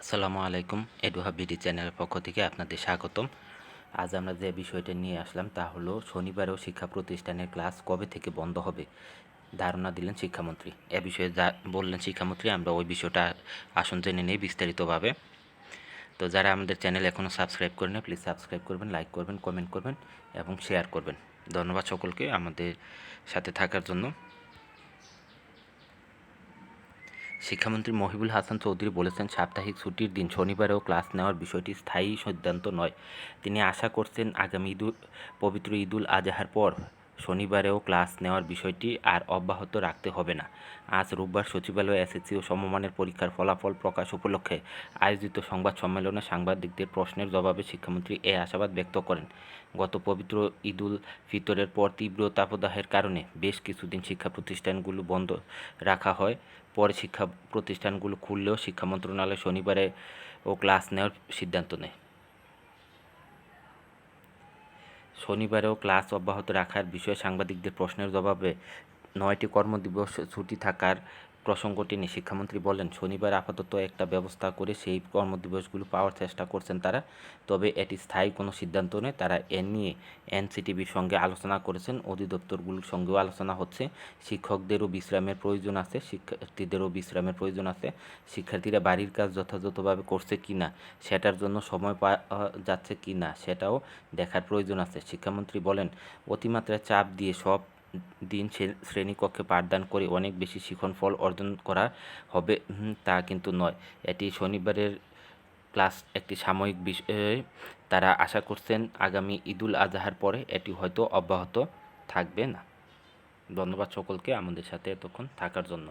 আসসালামু আলাইকুম, এডুহা বিডি চ্যানেলের পক্ষ থেকে আপনাদের স্বাগতম। আজ আমরা যে বিষয়টা নিয়ে আসলাম তা হলো, শনিবারেও শিক্ষা প্রতিষ্ঠানের ক্লাস কবে থেকে বন্ধ হবে? ধারণা দিলেন শিক্ষামন্ত্রী। এ বিষয়ে যা বললেন শিক্ষামন্ত্রী, আমরা ওই বিষয়টা আসন জেনে নিই বিস্তারিতভাবে। তো যারা আমাদের চ্যানেল এখনও সাবস্ক্রাইব করেন প্লিজ সাবস্ক্রাইব করবেন লাইক করবেন কমেন্ট করবেন এবং শেয়ার করবেন। ধন্যবাদ সকলকে আমাদের সাথে থাকার জন্য। শিক্ষামন্ত্রী মহিবুল হাসান চৌধুরী বলেছেন, সাপ্তাহিক ছুটির দিন শনিবারেও ক্লাস নেওয়ার বিষয়টি স্থায়ী সিদ্ধান্ত নয়। তিনি আশা করছেন, আগামী ঈদুল, পবিত্র ঈদুল আজহার পর শনিবারেও ক্লাস নেওয়ার বিষয়টি আর অব্যাহত রাখতে হবে না। আজ রোববার সচিবালয়ে এসএসসি ও সমমানের পরীক্ষার ফলাফল প্রকাশ উপলক্ষে আয়োজিত সংবাদ সম্মেলনে সাংবাদিকদের প্রশ্নের জবাবে শিক্ষামন্ত্রী এ আশাবাদ ব্যক্ত করেন। গত পবিত্র ঈদুল ফিতরের পর তীব্র তাপদাহের কারণে বেশ কিছুদিন শিক্ষা প্রতিষ্ঠানগুলো বন্ধ রাখা হয়। পরে শিক্ষা প্রতিষ্ঠানগুলো খুললেও শিক্ষা মন্ত্রণালয় শনিবারে ও ক্লাস নেওয়ার সিদ্ধান্ত নেয়। শনিবারেও ক্লাস অব্যাহত রাখার বিষয়ে সাংবাদিকদের প্রশ্নের জবাবে নয়টি কর্মদিবস ছুটি থাকার প্রসঙ্গটি নিয়ে শিক্ষামন্ত্রী বলেন শনিবার আপাতত একটা ব্যবস্থা করে সেই কর্মদিবসগুলো পাওয়ার চেষ্টা করছেন তারা। তবে এটি স্থায়ী কোনো সিদ্ধান্ত নয়। তারা এ নিয়ে এনসিটিভির সঙ্গে আলোচনা করেছেন। অধিদপ্তরগুলোর সঙ্গেও আলোচনা হচ্ছে। শিক্ষকদেরও বিশ্রামের প্রয়োজন আছে। শিক্ষার্থীদেরও বিশ্রামের প্রয়োজন আছে। শিক্ষার্থীরা বাড়ির কাজ যথাযথভাবে করছে কি না, সেটার জন্য সময় পাওয়া যাচ্ছে কি না, সেটাও দেখার প্রয়োজন আছে। শিক্ষামন্ত্রী বলেন, অতিমাত্রায় চাপ দিয়ে সব দিন শ্রেণীকক্ষে পাঠদান করে অনেক বেশি শিখন ফল অর্জন করা হবে তা কিন্তু নয়। এটি শনিবারের ক্লাস একটি সাময়িক বিষয়ে তারা আশা করছেন আগামী ঈদুল আজহার পরে এটি হয়তো অব্যাহত থাকবে না। ধন্যবাদ সকলকে আমাদের সাথে এতক্ষণ থাকার জন্য।